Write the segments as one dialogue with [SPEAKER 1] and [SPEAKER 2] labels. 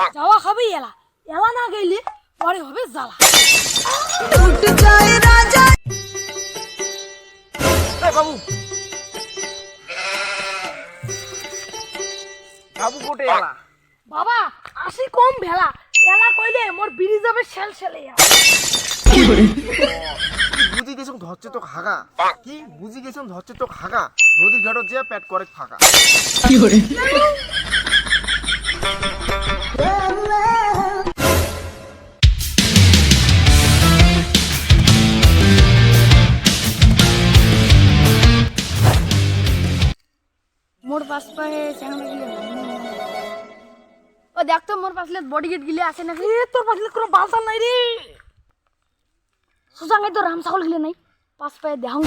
[SPEAKER 1] এলা। এলা না গেলে পরে হবে জ্বালা।
[SPEAKER 2] বাবু। বাবু কোটে এলা।
[SPEAKER 1] বাবা আসি কম ভেলা। এলা কইলে মোর বিড়ি যাবে শেল শেলে
[SPEAKER 2] বুঝি গেছুম ধরছে তো হাগা? কি বুঝি গেছুম ধরছে তো হাগা? নদীর ঘাটত যে পেট করে ফাঁকা।
[SPEAKER 3] মোর পাশ পায়ে চ্যাংড়া গিলে ও দেখ তো মোর পাশলে বডি গেট গিলে আছে নাকি?
[SPEAKER 1] এ তোর পাশে কোনো বালতাল নাই রে
[SPEAKER 3] সুসাঙ্গে তো রাম ছাগল গিলে নাই। পাশ পায়ে দেখাও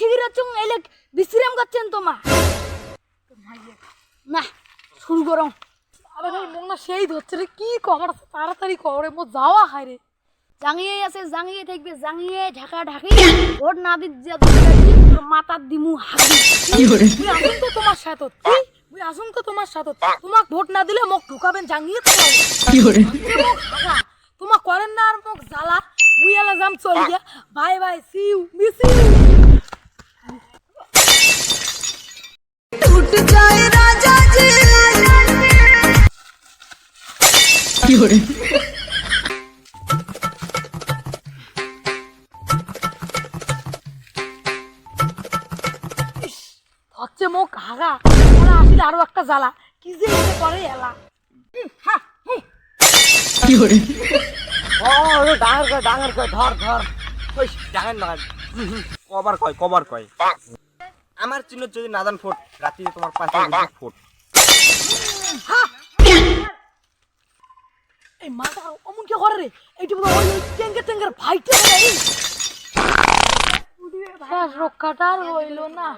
[SPEAKER 3] থেকে চুং এলে বিশ্রাম করছেন তোমা না শুরু করো।
[SPEAKER 1] আরে ভাই মন না সেই ধরছে রে কি কমার তাড়াতাড়ি করে মোর যাওয়া হায় রে।
[SPEAKER 3] জাঙ্গিয়ে আছে জাঙ্গিয়ে থাকবে জাঙ্গিয়ে ঢাকা ঢাকি। ভোট না দিত যে মাথার দিমু হাগি
[SPEAKER 1] আসুন তো তোমার সাথত কি মুই আসুন তো তোমার সাথত তোমাক ভোট না দিলে মোক ঢুকাবেন হাগা তোমাক করেন না আর মোক জ্বালা। মুই এলা যাম চল গিয়া। বাই বাই সিউ মিস
[SPEAKER 4] टूट
[SPEAKER 1] হচ্ছে মোক হাগা এলা আসলে আরও একটা জ্বালা। কি যে করে এলা।
[SPEAKER 2] ও ডাঙর কয় ডাঙর কয় ধর ধর। ওই ডাঙর না কবার কয় কবার কয়। আমার চিহ্ন যদি নাদান ফোট রাতে তোমার বুঝি ফোট।
[SPEAKER 1] কি করে রে এইটা হয় ওই টেঙ্গে টেঙ্গের ভাইটে রে শেষ রক্ষাটা আর হইল না।